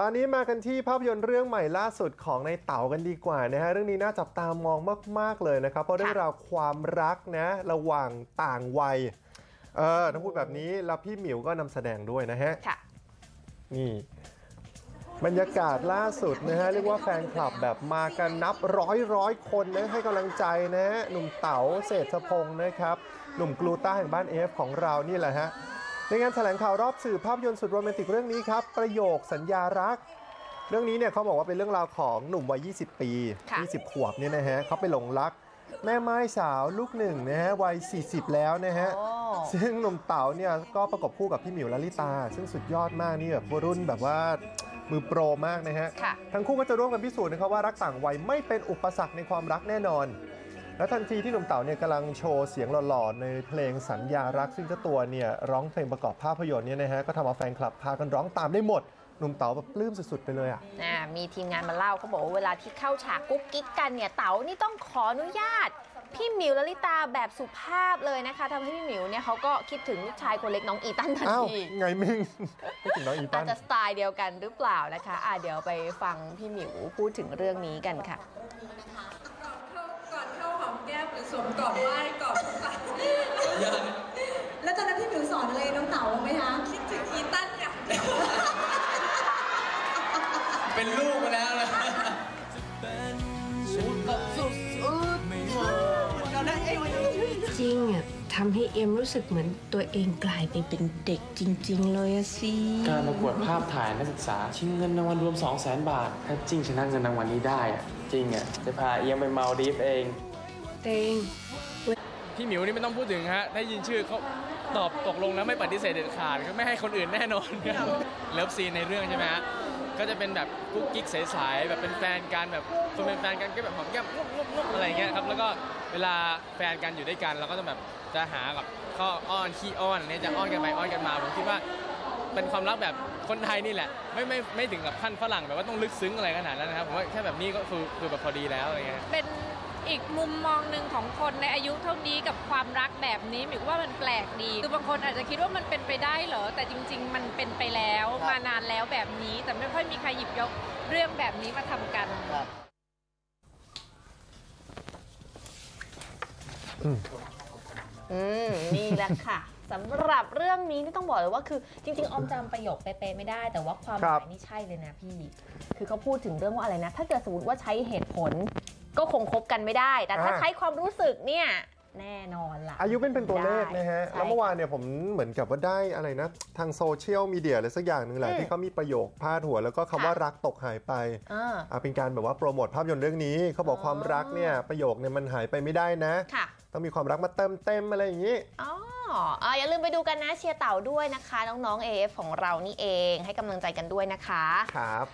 ตอนนี้มากันที่ภาพยนตร์เรื่องใหม่ล่าสุดของในเต๋ากันดีกว่านะฮะเรื่องนี้น่าจับตามองมาก ๆ เลยนะครับ เพราะเรื่องราวความรักนะระหว่างต่างวัย เออต้องพูดแบบนี้แล้วพี่หมิวก็นำแสดงด้วยนะฮะค่ะ นี่ บรรยากาศล่าสุดนะฮะ เรียกว่าแฟนคลับแบบมากันนับร้อยร้อยคนนะให้กำลังใจนะฮะหนุ่มเต๋าเศรษฐพงศ์นะครับ หนุ่มกลูต้าแห่งบ้านเอฟของเรานี่แหละฮะ ในงานแถลงข่าวรอบสื่อภาพยนตร์สุดโรแมนติกเรื่องนี้ครับ ประโยคสัญญารัก เรื่องนี้เนี่ยเขาบอกว่าเป็นเรื่องราวของหนุ่มวัย 20 ปี ค่ะ 20 ขวบเนี่ยนะฮะเขาไปหลงรัก แม่ไม้สาวลูกหนึ่งนะฮะวัย 40 แล้วนะฮะ โอ้ ซึ่งหนุ่มเต๋าเนี่ยก็ประกบคู่กับพี่หมิวลลิตา ซึ่งสุดยอดมากนี่แบบรุ่นแบบว่ามือโปรมากนะฮะ ค่ะ ทั้งคู่ก็จะร่วมกันพิสูจน์นะครับว่ารักต่างวัยไม่เป็นอุปสรรคในความรักแน่นอน และทันทีที่หนุ่มเต๋าเนี่ยกำลังโชว์เสียงหล่อๆในเพลงสัญญารักซึ่งเจ้าตัวเนี่ยร้องเพลงประกอบภาพยนตร์เนี่ยนะฮะก็ทำเอาแฟนคลับพากันร้องตามได้หมดหนุ่มเต๋าแบบปลื้มสุดๆไปเลยอะ อ่ามีทีมงานมาเล่าเขาบอกว่าเวลาที่เข้าฉากกุ๊กกิ๊กกันเนี่ยเต๋านี่ต้องขออนุญาต พี่หมิวลลิตาแบบสุภาพเลยนะคะทำให้พี่หมิวเนี่ยเขาก็คิดถึงลูกชายคนเล็กน้องอีตันทันอ้าวทีไงมิงไม่ถึงน้องอีอาตัจน จะสไตล์เดียวกันหรือเปล่านะคะอะเดี๋ยวไปฟังพี่หมิวพูดถึงเรื่องนี้กันค่ะ ทำให้เอ็มรู้สึกเหมือนตัวเองกลายไปเป็นเด็กจริง ๆ เลยอะสิ การประกวดภาพถ่ายนักศึกษา ชิงเงินรางวัลรวม 2 0 0 0 0 0 บาท ถ้าจริงชนะเงินรางวัลนี้ได้อะจริงอะจะพาเอียงไปเมาดีฟเอง เตง พี่หมิวนี่ไม่ต้องพูดถึงฮะ ได้ยินชื่อเขา ตอบตกลงแล้วไม่ปฏิเสธเด็ดขาดก็ไม่ให้คนอื่นแน่นอนเลิฟซีนในเรื่องใช่ไหมฮะก็จะเป็นแบบกุ๊กกิ๊กใสๆแบบเป็นแฟนกันแบบคนเป็นแฟนกันก็แบบหอมแก้มงุบงุบงุบอะไรเงี้ยครับแล้วก็เวลาแฟนกันอยู่ด้วยกันเราก็จะแบบจะหากับข้ออ้อนขี้อ้อนเนี่ยจะอ้อนกันไปอ้อนกันมาผมคิดว่าเป็นความรักแบบคนไทยนี่แหละ ไม่ไม่ไม่ถึงกับขั้นฝรั่งแบบว่าต้องลึกซึ้งอะไรขนาดนั้นนะครับผมว่าแค่แบบนี้ก็คือคือแบบพอดีแล้วอะไรเงี้ยเป็น อีกมุมมองหนึ่งของคนในอายุเท่านี้กับความรักแบบนี้หมิวว่ามันแปลกดีคือบางคนอาจจะคิดว่ามันเป็นไปได้เหรอแต่จริง ๆ มันเป็นไปแล้วมานานแล้วแบบนี้ แต่ไม่ค่อยมีใครหยิบยกเรื่องแบบนี้มาทำกันอืมนี่แหละค่ะสำหรับเรื่องนี้นี่ต้องบอกเลยว่าคือจริง ๆ ออมจำประโยคเป๊ะๆไม่ได้ แต่ว่าความหครัมาบยนี่ใช่เลยนะพี่ คือเขาพูดถึงเรื่องว่าอะไรนะ ถ้าเกิดสมมติว่าใช้เหตุผล ก็คงคบกันไม่ได้ แต่ถ้าใช้ความรู้สึกเนี่ยแน่นอนล่ะ อายุเป็นเป็นตัวเลขนะฮะใช่แล้วเมื่อวานเนี่ยผมเหมือนกับว่าได้อะไรนะ ทางโซเชียลมีเดียอะไรสักอย่างหนึ่งแหละอืมที่เขามีประโยคพาดหัว แล้วก็คำค่ะว่ารักตกหายไปอ่าอะเป็นการแบบว่าโปรโมทภาพยนตร์เรื่องนี้เขาบอกอ๋อ ความรักเนี่ยประโยคเนี่ยมันหายไปไม่ได้นะ ค่ะ ต้องมีความรักมาเติมเต็มอะไรอย่างนี้ อ๋ออะอย่าลืมไปดูกันนะเชียร์เต่าด้วยนะคะ น้องๆ AF ของเรานี่เองให้กำลังใจกันด้วยนะคะครับ